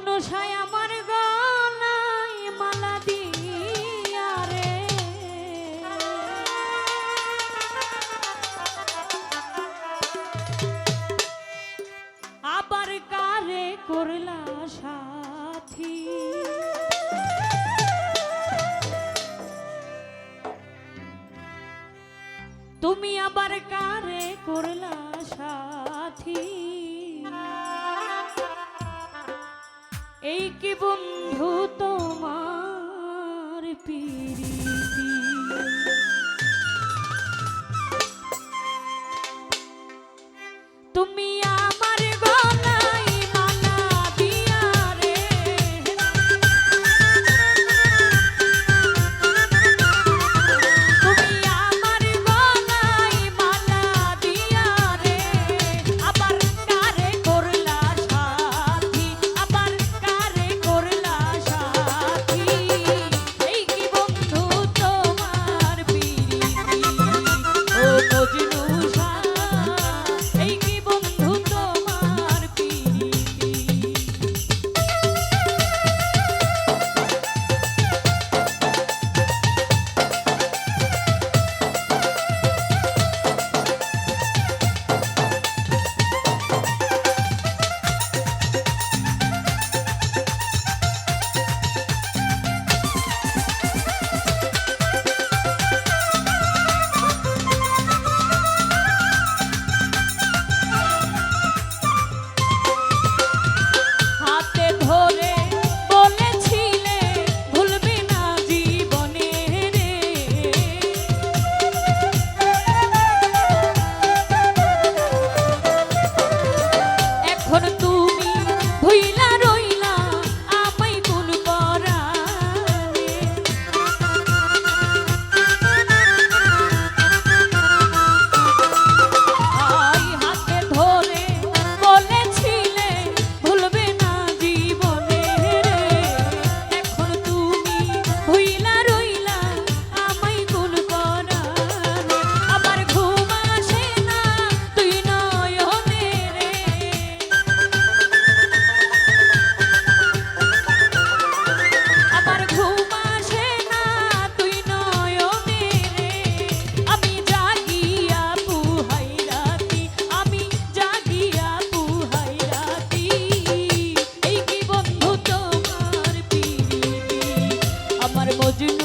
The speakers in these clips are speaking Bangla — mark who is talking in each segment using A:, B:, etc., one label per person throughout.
A: মজনু সায় আমার গলায় মালা দিয়ে এই কি বন্ধু তোমার পিড়ি Mojun.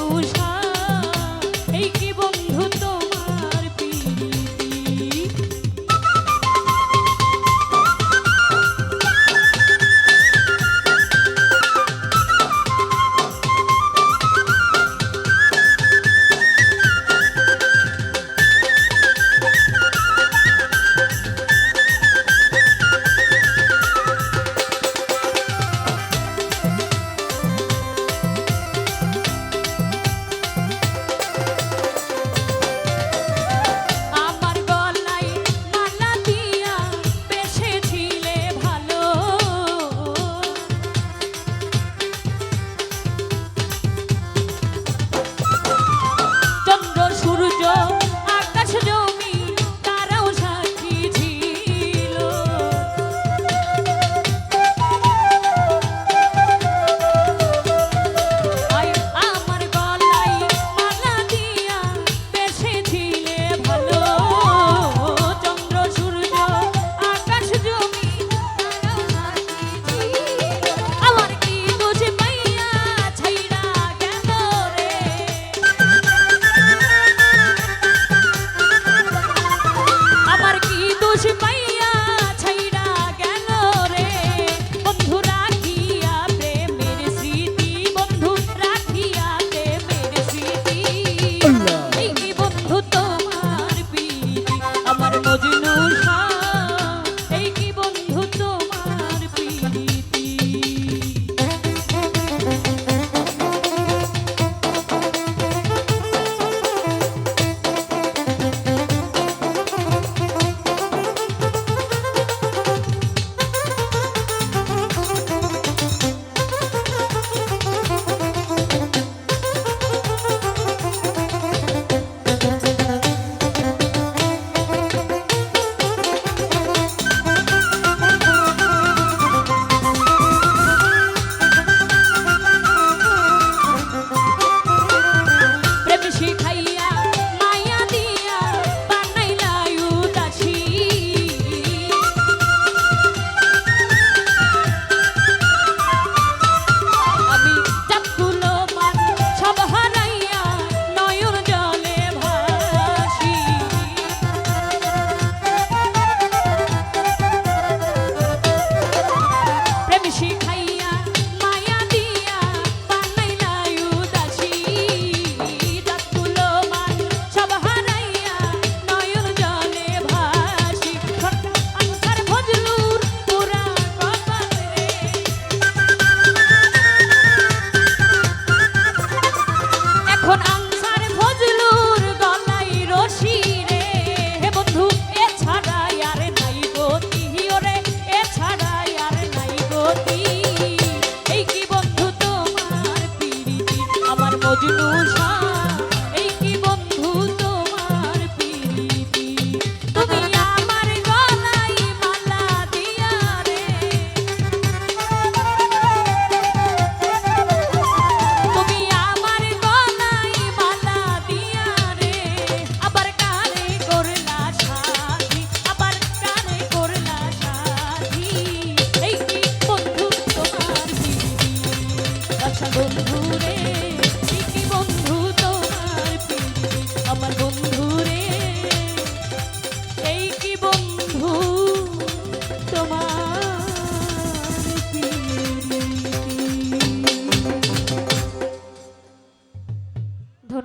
A: এখন আং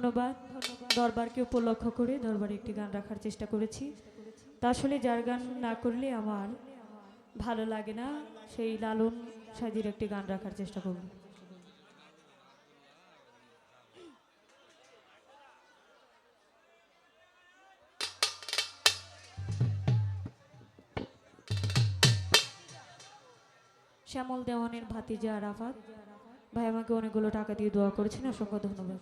A: ধন্যবাদ। দরবারকে উপলক্ষ করে দরবারে একটি গান রাখার চেষ্টা করেছি। তা আসলে যার গান না করলে আমার ভালো লাগে না, সেই লালন সাজির একটি গান রাখার চেষ্টা করব। শ্যামল দেওয়ানের ভাতিজা আরাফাত ভাই আমাকে অনেকগুলো টাকা দিয়ে দোয়া করেছেন, অসংখ্য ধন্যবাদ।